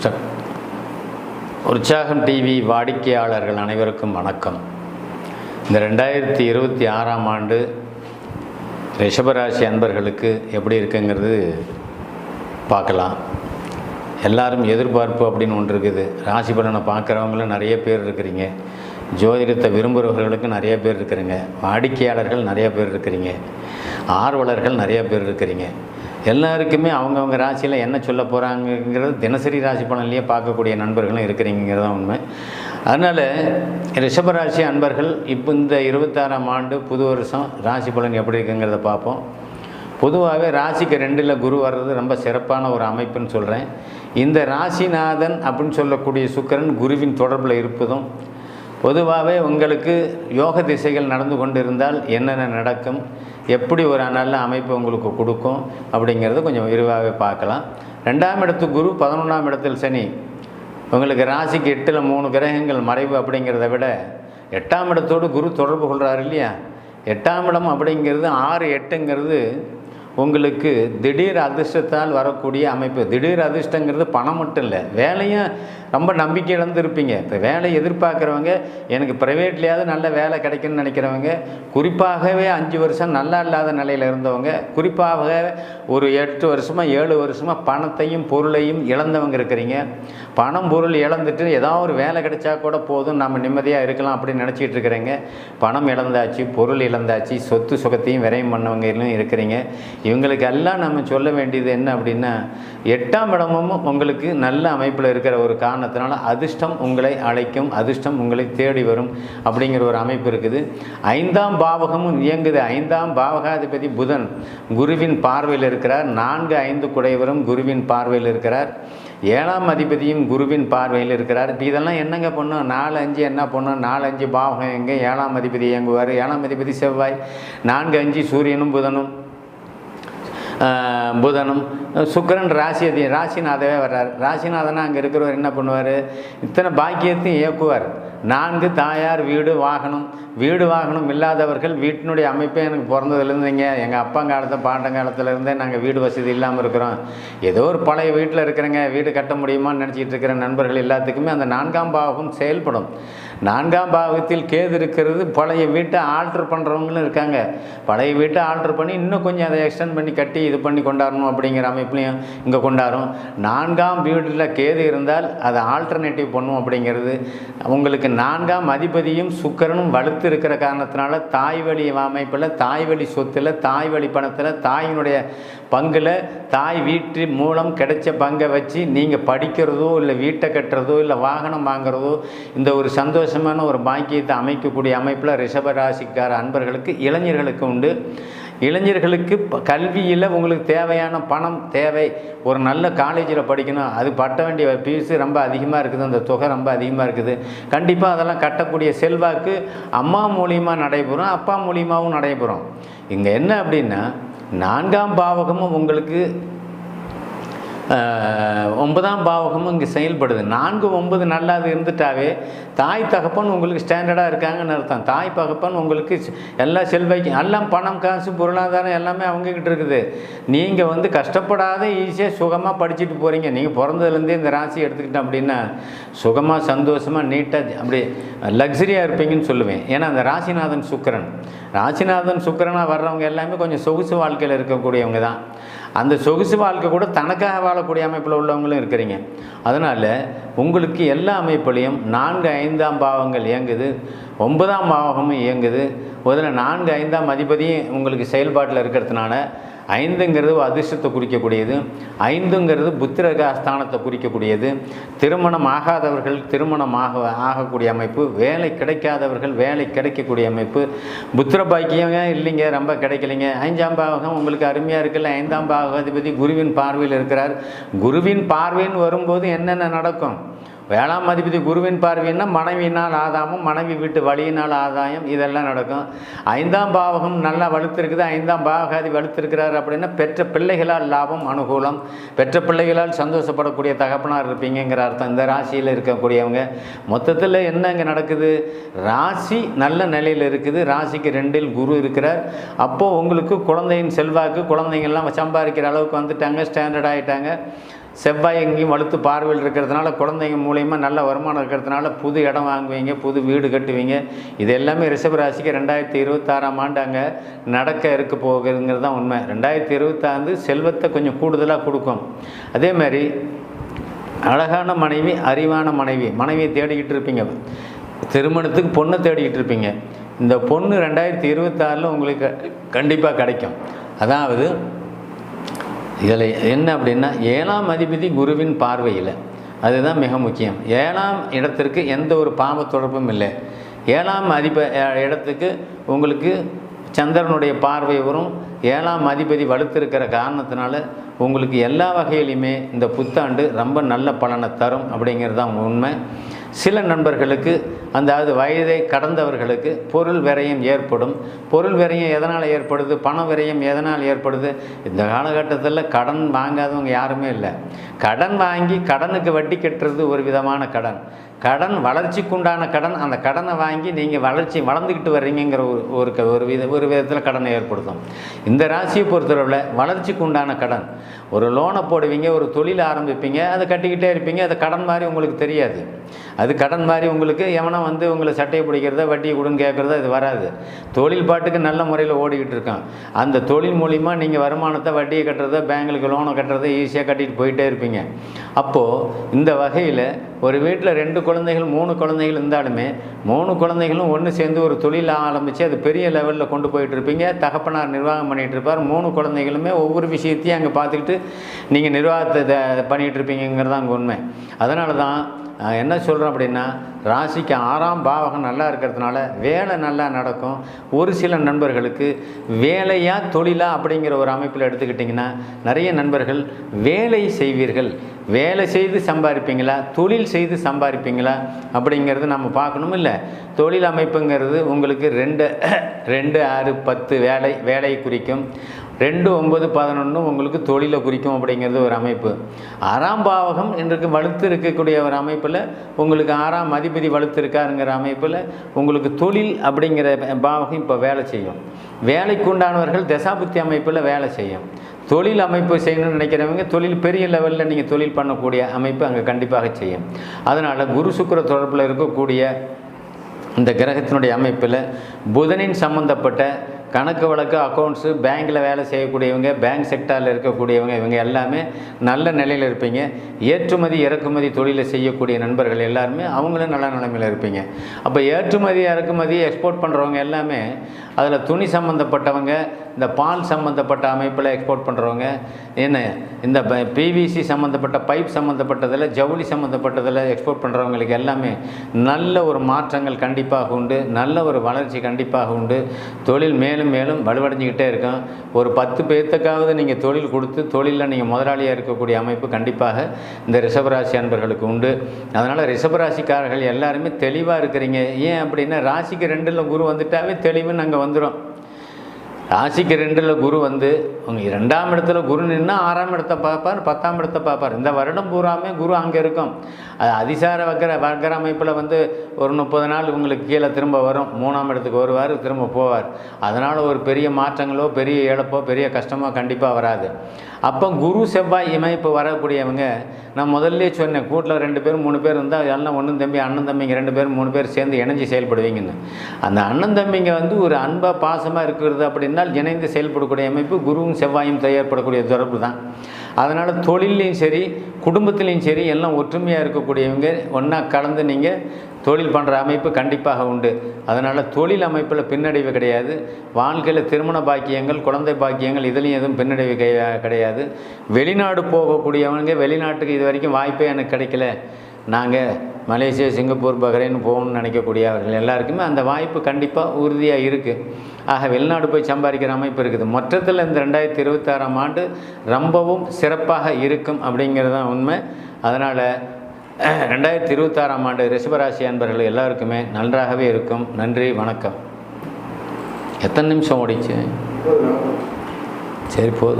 Start. உற்சாகம் TV வாடிக்கையாளர்கள் அனைவருக்கும் வணக்கம். இந்த ரெண்டாயிரத்தி இருபத்தி ஆறாம் ஆண்டு ரிஷபராசி அன்பர்களுக்கு எப்படி இருக்குங்கிறது பார்க்கலாம். எல்லாரும் எதிர்பார்ப்பு அப்படின்னு ஒன்று இருக்குது. ராசி பலனை பார்க்குறவங்களும் நிறைய பேர் இருக்கிறீங்க. ஜோதிடத்தை விரும்புகிறவர்களுக்கு நிறைய பேர் இருக்கிறீங்க. வாடிக்கையாளர்கள் நிறைய பேர் இருக்கிறீங்க. ஆர்வலர்கள் நிறைய பேர் இருக்கிறீங்க. எல்லாருக்குமே அவங்கவுங்க ராசியில் என்ன சொல்ல போகிறாங்கங்கிறது தினசரி ராசி பலன்லேயே பார்க்கக்கூடிய நண்பர்களும் இருக்கிறீங்கிறது தான் உண்மை. அதனால் ரிஷபராசி அன்பர்கள் இப்போ இந்த இருபத்தாறாம் ஆண்டு புது வருஷம் ராசி பலன் எப்படி இருக்குங்கிறத பார்ப்போம். பொதுவாகவே ராசிக்கு ரெண்டில் குரு வர்றது ரொம்ப சிறப்பான ஒரு அமைப்புன்னு சொல்கிறேன் இந்த ராசிநாதன் அப்படின்னு சொல்லக்கூடிய சுக்கிரன் குருவின் தொடர்பில் இருப்பதும் பொதுவாகவே உங்களுக்கு யோக திசைகள் நடந்து கொண்டு இருந்தால் என்னென்ன நடக்கும் எப்படி ஒரு நல்ல அமைப்பு உங்களுக்கு கொடுக்கும் அப்படிங்கிறத கொஞ்சம் விரிவாகவே பார்க்கலாம். ரெண்டாம் இடத்து குரு பதினொன்றாம் இடத்தில் சனி. உங்களுக்கு ராசிக்கு எட்டில் மூணு கிரகங்கள் மறைவு அப்படிங்கிறத விட எட்டாம் இடத்தோடு குரு தொடர்பு கொள்கிறாரு இல்லையா? எட்டாம் இடம் அப்படிங்கிறது ஆறு எட்டுங்கிறது உங்களுக்கு திடீர் அதிர்ஷ்டத்தால் வரக்கூடிய அமைப்பு. திடீர் அதிர்ஷ்டங்கிறது பணம் மட்டும் இல்லை. வேலையும் ரொம்ப நம்பிக்கை இழந்திருப்பீங்க. இப்போ வேலை எதிர்பார்க்குறவங்க எனக்கு ப்ரைவேட்லேயாவது நல்ல வேலை கிடைக்கும்னு நினைக்கிறவங்க குறிப்பாகவே அஞ்சு வருஷம் நல்லா இல்லாத நிலையில் இருந்தவங்க குறிப்பாக ஒரு எட்டு வருஷமாக ஏழு வருஷமாக பணத்தையும் பொருளையும் இழந்தவங்க இருக்கிறீங்க. பணம் பொருள் இழந்துட்டு ஏதாவது ஒரு வேலை கிடைச்சா கூட போதும் நம்ம நிம்மதியாக இருக்கலாம் அப்படின்னு நினச்சிட்டு இருக்கிறேங்க. பணம் இழந்தாச்சு பொருள் இழந்தாச்சு சொத்து சுகத்தையும் விரயம் பண்ணவங்களும் இருக்கிறீங்க. இவங்களுக்கு எல்லாம் நம்ம சொல்ல வேண்டியது என்ன அப்படின்னா எட்டாம் இடமும் உங்களுக்கு நல்ல அமைப்பில் இருக்கிற ஒரு காரணத்தினால அதிர்ஷ்டம் உங்களை அழைக்கும் அதிர்ஷ்டம் உங்களை தேடி வரும் அப்படிங்கிற ஒரு அமைப்பு இருக்குது. ஐந்தாம் பாவகமும் இயங்குது. ஐந்தாம் பாவகாதிபதி புதன் குருவின் பார்வையில் இருக்கிறார். நான்கு ஐந்து குடைவரும் குருவின் பார்வையில் இருக்கிறார். ஏழாம் அதிபதியும் குருவின் பார்வையில் இருக்கிறார். இப்போ இதெல்லாம் என்னங்க பண்ணும்? நாலு அஞ்சு என்ன பண்ணும்? நாலு அஞ்சு பாவகம் எங்கே? ஏழாம் அதிபதி இயங்குவார். ஏழாம் அதிபதி செவ்வாய். நான்கு அஞ்சு சூரியனும் புதனும். புதனும் சுக்கிரன் ராசி அதி ராசிநாதவே வர்றார். ராசிநாதனா அங்கே இருக்கிறவர் என்ன பண்ணுவார்? இத்தனை பாக்கியத்தையும் இயக்குவார். நான்கு தாயார் வீடு வாகனம் வீடு வாகனம் இல்லாதவர்கள் வீட்டினுடைய அமைப்பே எனக்கு பிறந்ததுலேருந்துங்க. எங்கள் அப்பா காலத்து பாண்டம் காலத்துலேருந்தே நாங்கள் வீடு வசதி இல்லாமல் இருக்கிறோம். ஏதோ ஒரு பழைய வீட்டில் இருக்கிறேங்க. வீடு கட்ட முடியுமான்னு நினச்சிட்டு இருக்கிற நண்பர்கள் எல்லாத்துக்குமே அந்த நான்காம் பாவகம் செயல்படும். நான்காம் பாவகத்தில் கேது இருக்கிறது பழைய வீட்டை ஆல்ட்ரு பண்ணுறவங்களும் இருக்காங்க. பழைய வீட்டை ஆல்ட்ரு பண்ணி இன்னும் கொஞ்சம் அதை எக்ஸ்டெண்ட் பண்ணி கட்டி இது பண்ணி கொண்டாடணும் அப்படிங்கிற அமைப்புலையும் இங்கே கொண்டாடும் நான்காம் வீட்டில் கேது இருந்தால் அதை ஆல்டர்னேட்டிவ் பண்ணும் அப்படிங்கிறது உங்களுக்கு நான்காம் அதிபதியும் சுக்கரனும் வலுத்து இருக்கிற காரணத்தினால தாய் வழி அமைப்பில் தாய் வழி சொத்தில் தாய் வழி பணத்தில் தாயினுடைய பங்கில் தாய் வீட்டு மூலம் கிடைச்ச பங்கை வச்சு நீங்கள் படிக்கிறதோ இல்லை வீட்டை கட்டுறதோ இல்லை வாகனம் வாங்குறதோ இந்த ஒரு சந்தோஷமான ஒரு பாக்கியத்தை அமைக்கக்கூடிய அமைப்பில் ரிஷபராசிக்கார அன்பர்களுக்கு இளைஞர்களுக்கு உண்டு. இளைஞர்களுக்கு கல்வியில் உங்களுக்கு தேவையான பணம் தேவை. ஒரு நல்ல காலேஜில் படிக்கணும். அது பட்ட வேண்டிய ஃபீஸு ரொம்ப அதிகமாக இருக்குது. அந்த தொகை ரொம்ப அதிகமாக இருக்குது. கண்டிப்பாக அதெல்லாம் கட்டக்கூடிய செல்வாக்கு அம்மா மூலியமாக நடைபெறும் அப்பா மூலியமாகவும் நடைபெறும். இங்கே என்ன அப்படின்னா நான்காம் பாவகமும் உங்களுக்கு ஒன்பதாம் பாவகமும் இங்கே செயல்படுது. நான்கு ஒன்பது நல்லா அது இருந்துட்டாவே தாய் தகப்பன் உங்களுக்கு ஸ்டாண்டர்டாக இருக்காங்கன்னு அர்த்தம். தாய் தகப்பன் உங்களுக்கு எல்லா செல்வாய்க்கும் எல்லாம் பணம் காசு பொருளாதாரம் எல்லாமே அவங்கக்கிட்ட இருக்குது. நீங்கள் வந்து கஷ்டப்படாத ஈஸியாக சுகமாக படிச்சுட்டு போகிறீங்க நீங்கள் பிறந்ததுலேருந்தே இந்த ராசி எடுத்துக்கிட்டோம் அப்படின்னா சுகமாக சந்தோஷமாக நீட்டாக அப்படி லக்ஸரியாக இருப்பீங்கன்னு சொல்லுவேன். ஏன்னா அந்த ராசிநாதன் சுக்கிரன். ராசிநாதன் சுக்கிரனாக வர்றவங்க எல்லாமே கொஞ்சம் சொகுசு வாழ்க்கையில் இருக்கக்கூடியவங்க தான். அந்த சொகுசு வாழ்க்கை கூட தனக்காக வாழக்கூடிய அமைப்பில் உள்ளவங்களும் இருக்கிறீங்க. அதனால் உங்களுக்கு எல்லா அமைப்புலையும் நான்கு ஐந்தாம் பாவங்கள் இயங்குது. ஒன்பதாம் பாவகமும் இயங்குது. முதல்ல நான்கு ஐந்தாம் அதிபதியும் உங்களுக்கு செயல்பாட்டில் இருக்கிறதுனால ஐந்துங்கிறது அதிர்ஷ்டத்தை குறிக்கக்கூடியது. ஐந்துங்கிறது புத்திரக அஸ்தானத்தை குறிக்கக்கூடியது. திருமணம் ஆகாதவர்கள் திருமணம் ஆக ஆகக்கூடிய அமைப்பு. வேலை கிடைக்காதவர்கள் வேலை கிடைக்கக்கூடிய அமைப்பு. புத்திர பாக்கியம் இல்லைங்க? ரொம்ப கிடைக்கலைங்க. ஐந்தாம் பாவகம் உங்களுக்கு அருமையாக இருக்குல்ல. ஐந்தாம் பாவகாதிபதி குருவின் பார்வையில் இருக்கிறார். குருவின் பார்வைன்னு வரும்போது என்னென்ன நடக்கும்? வேளாண் மதிப்பீடு குருவின் பார்வைன்னா மனைவியினால் ஆதாயமும் மனைவி வீட்டு வழியினால் ஆதாயம் இதெல்லாம் நடக்கும். ஐந்தாம் பாவகம் நல்லா வலுத்திருக்குது. ஐந்தாம் பாவகாதி வலுத்திருக்கிறார் அப்படின்னா பெற்ற பிள்ளைகளால் லாபம் அனுகூலம். பெற்ற பிள்ளைகளால் சந்தோஷப்படக்கூடிய தகப்பனார் இருப்பீங்கங்கிற அர்த்தம். இந்த ராசியில் இருக்கக்கூடியவங்க. மொத்தத்தில் என்ன இங்கே நடக்குது? ராசி நல்ல நிலையில் இருக்குது. ராசிக்கு ரெண்டில் குரு இருக்கிறார். அப்போது உங்களுக்கு குழந்தையின் செல்வாக்கு குழந்தைங்கள்லாம் சம்பாதிக்கிற அளவுக்கு வந்துட்டாங்க ஸ்டாண்டர்ட் ஆகிட்டாங்க செவ்வாய் எங்கேயும் வலுத்து பார்வையில் இருக்கிறதுனால குழந்தைங்க மூலயமா நல்ல வருமானம் இருக்கிறதுனால புது இடம் வாங்குவீங்க புது வீடு கட்டுவீங்க. இது எல்லாமே ரிஷபராசிக்கு ரெண்டாயிரத்தி இருபத்தாறாம் ஆண்டு அங்கே நடக்க இருக்க போகுதுங்கிறது தான் உண்மை. ரெண்டாயிரத்தி இருபத்தாண்டு செல்வத்தை கொஞ்சம் கூடுதலாக கொடுக்கும். அதே மாதிரி அழகான மனைவி அறிவான மனைவி மனைவியை தேடிக்கிட்டு இருப்பீங்க. திருமணத்துக்கு பொண்ணை தேடிக்கிட்டு இருப்பீங்க. இந்த பொண்ணு ரெண்டாயிரத்தி இருபத்தாறில் உங்களுக்கு கண்டிப்பாக கிடைக்கும். அதாவது இதில் என்ன அப்படின்னா ஏழாம் அதிபதி குருவின் பார்வையில் அதுதான் மிக முக்கியம். ஏழாம் இடத்திற்கு எந்த ஒரு பாவ தொடர்பும் இல்லை. ஏழாம் அதிப இடத்துக்கு உங்களுக்கு சந்திரனுடைய பார்வை வரும். ஏழாம் அதிபதி வலுத்திருக்கிற காரணத்தினால உங்களுக்கு எல்லா வகையிலையுமே இந்த புத்தாண்டு ரொம்ப நல்ல பலனை தரும் அப்படிங்கிறது தான் உண்மை. சில நண்பர்களுக்கு அதாவது வயதை கடந்தவர்களுக்கு பொருள் விரயம் ஏற்படும். பொருள் விரயம் எதனால் ஏற்படுது? பண விரயம் எதனால் ஏற்படுது? இந்த காலகட்டத்தில் கடன் வாங்காதவங்க யாருமே இல்லை. கடன் வாங்கி கடனுக்கு வட்டி கட்டுறது ஒரு விதமான கடன். கடன் வளர்ச்சிக்குண்டான கடன் அந்த கடனை வாங்கி நீங்கள் வளர்ச்சி வளர்ந்துக்கிட்டு வர்றீங்கிற ஒரு ஒரு க- ஒரு வித ஒரு விதத்தில் கடனை ஏற்படுத்தும். இந்த ராசியை பொறுத்தளவில் வளர்ச்சிக்கு உண்டான கடன். ஒரு லோனை போடுவீங்க ஒரு தொழில் ஆரம்பிப்பீங்க அதை கட்டிக்கிட்டே இருப்பீங்க அது கடன் மாதிரி உங்களுக்கு தெரியாது. அது கடன் மாதிரி உங்களுக்கு எவனோ வந்து உங்களை சட்டையை பிடிக்கிறதா வட்டியை கொடுன்னு கேட்குறதா இது வராது. தொழில் பாட்டுக்கு நல்ல முறையில் ஓடிக்கிட்டு இருக்கான். அந்த தொழில் மூலிமா நீங்கள் வருமானத்தை வட்டியை கட்டுறதை பேங்களுக்கு லோனை கட்டுறதை ஈஸியாக கட்டிட்டு போயிட்டே இருப்பீங்க. அப்போது இந்த வகையில் ஒரு வீட்டில் ரெண்டு குழந்தைகள் மூணு குழந்தைகள் இருந்தாலுமே மூணு குழந்தைகளும் ஒன்று சேர்ந்து ஒரு தொழில் ஆரம்பித்து அது பெரிய லெவலில் கொண்டு போயிட்டுருப்பீங்க தகப்பனார் நிர்வாகம் பண்ணிகிட்டு இருப்பார். மூணு குழந்தைகளுமே ஒவ்வொரு விஷயத்தையும் அங்கே பார்த்துக்கிட்டு நீங்கள் நிர்வாகத்தை இத- பண்ணிகிட்டு இருப்பீங்கிறது தான் உண்மை. அதனால தான் நான் என்ன சொல்கிறேன் அப்படின்னா ராசிக்கு ஆறாம் பாவகம் நல்லா இருக்கிறதுனால வேலை நல்லா நடக்கும். ஒரு சில நண்பர்களுக்கு வேலையா தொழிலா அப்படிங்கிற ஒரு அமைப்பில் எடுத்துக்கிட்டிங்கன்னா நிறைய நண்பர்கள் வேலை செய்வீர்கள். வேலை செய்து சம்பாதிப்பீங்களா? தொழில் செய்து சம்பாதிப்பீங்களா? அப்படிங்கிறது நம்ம பார்க்கணும் இல்லை. தொழில் அமைப்புங்கிறது உங்களுக்கு ரெண்டு ரெண்டு ஆறு பத்து வேலை வேலையை குறிக்கும். ரெண்டு ஒன்பது பதினொன்று உங்களுக்கு தொழிலை குறிக்கும் அப்படிங்கிறது ஒரு அமைப்பு. ஆறாம் பாவகம் இன்றைக்கு வலுத்து இருக்கக்கூடிய ஒரு அமைப்பில் உங்களுக்கு ஆறாம் அதிபதி வலுத்து இருக்காருங்கிற அமைப்பில் உங்களுக்கு தொழில் அப்படிங்கிற பாவகம் இப்போ வேலை செய்யும். வேலைக்குண்டானவர்கள் தசாபுத்தி அமைப்பில் வேலை செய்யும். தொழில் அமைப்பு செய்யணும்னு நினைக்கிறவங்க தொழில் பெரிய லெவலில் நீங்கள் தொழில் பண்ணக்கூடிய அமைப்பு அங்கே கண்டிப்பாக செய்யும். அதனால் குரு சுக்கிர தொடர்பில் இருக்கக்கூடிய இந்த கிரகத்தினுடைய அமைப்பில் புதனின் சம்பந்தப்பட்ட கணக்கு வழக்கு அக்கௌண்ட்ஸு பேங்க்கில் வேலை செய்யக்கூடியவங்க பேங்க் செக்டாரில் இருக்கக்கூடியவங்க இவங்க எல்லாமே நல்ல நிலையில் இருப்பீங்க. ஏற்றுமதி இறக்குமதி தொழிலை செய்யக்கூடிய நண்பர்கள் எல்லாருமே அவங்களும் நல்ல நிலைமையில் இருப்பீங்க. அப்போ ஏற்றுமதி இறக்குமதி எக்ஸ்போர்ட் பண்ணுறவங்க எல்லாமே அதில் துணி சம்மந்தப்பட்டவங்க இந்த பால் சம்மந்தப்பட்ட அமைப்பில் எக்ஸ்போர்ட் பண்ணுறவங்க என்ன இந்த பிவிசி சம்மந்தப்பட்ட பைப் சம்மந்தப்பட்டதில் ஜவுளி சம்மந்தப்பட்டதில் எக்ஸ்போர்ட் பண்ணுறவங்களுக்கு எல்லாமே நல்ல ஒரு மாற்றங்கள் கண்டிப்பாக உண்டு. நல்ல ஒரு வளர்ச்சி கண்டிப்பாக உண்டு. தொழில் மேல் மேலும் மேலும் வலுவடைஞ்சிக்கிட்டே இருக்கும் ஒரு பத்து பேர்த்துக்காவது நீங்கள் தொழில் கொடுத்து தொழிலில் நீங்கள் முதலாளியாக இருக்கக்கூடிய அமைப்பு கண்டிப்பாக இந்த ரிஷபராசி அன்பர்களுக்கு உண்டு. அதனால் ரிஷபராசிக்காரர்கள் எல்லாருமே தெளிவாக இருக்கிறீங்க. ஏன் அப்படின்னா ராசிக்கு ரெண்டில் குரு வந்துட்டாவே தெளிவுன்னு அங்கே வந்துடும் ராசிக்கு ரெண்டில் குரு வந்து உங்கள் ரெண்டாம் இடத்துல குரு நின்னா ஆறாம் இடத்தை பார்ப்பார் பத்தாம் இடத்தை பார்ப்பார். இந்த வருடம் பூராமே குரு அங்கே இருக்கும். அது அதிசார வக்கர வக்கர அமைப்பில் வந்து ஒரு முப்பது நாள் உங்களுக்கு கீழே திரும்ப வரும். மூணாம் இடத்துக்கு வருவார் திரும்ப போவார். அதனால் ஒரு பெரிய மாற்றங்களோ பெரிய இழப்போ பெரிய கஷ்டமோ கண்டிப்பாக வராது. அப்போ குரு செவ்வாய் இமைப்பு வரக்கூடியவங்க நான் முதல்ல சொன்னேன் கூட்டில் ரெண்டு பேர் மூணு பேர் இருந்தால் எல்லாம் ஒன்றும் தம்பி அண்ணன் தம்பிங்க ரெண்டு பேர் மூணு பேர் சேர்ந்து இணைஞ்சு செயல்படுவீங்கன்னு. அந்த அண்ணன் தம்பிங்க வந்து ஒரு அன்பாக பாசமாக இருக்கிறது அப்படின்னால் இணைந்து செயல்படக்கூடிய அமைப்பு குருவும் செவ்வாயும் ஏற்படக்கூடிய தொடர்பு தான் அதனால் தொழிலையும் சரி குடும்பத்துலேயும் சரி எல்லாம் ஒற்றுமையாக இருக்கக்கூடியவங்க ஒன்றா கலந்து நீங்கள் தொழில் பண்ணுற அமைப்பு கண்டிப்பாக உண்டு. அதனால் தொழில் அமைப்பில் பின்னடைவு கிடையாது. வாழ்க்கையில் திருமண பாக்கியங்கள் குழந்தை பாக்கியங்கள் இதுலேயும் எதுவும் பின்னடைவு கிடையா- கிடையாது. வெளிநாடு போகக்கூடியவங்க வெளிநாட்டுக்கு இது வரைக்கும் வாய்ப்பே எனக்கு கிடைக்கல. நாங்கள் மலேசியா சிங்கப்பூர் பஹ்ரைன் போகணும்னு நினைக்கக்கூடியவர்கள் எல்லாருக்குமே அந்த வாய்ப்பு கண்டிப்பாக உறுதியாக இருக்குது ஆக வெளிநாடு போய் சம்பாதிக்கிற அமைப்பு இருக்குது. மொத்தத்தில் இந்த ரெண்டாயிரத்தி இருபத்தாறாம் ஆண்டு ரொம்பவும் சிறப்பாக இருக்கும் அப்படிங்கிறது தான் உண்மை. அதனால் ரெண்டாயிரத்தி இருபத்தாறாம் ஆண்டு ரிஷபராசி அன்பர்கள் எல்லாருக்குமே நன்றாகவே இருக்கும். நன்றி வணக்கம். எத்தனை நிமிஷம் ஓடிச்சு? சரி போதும்.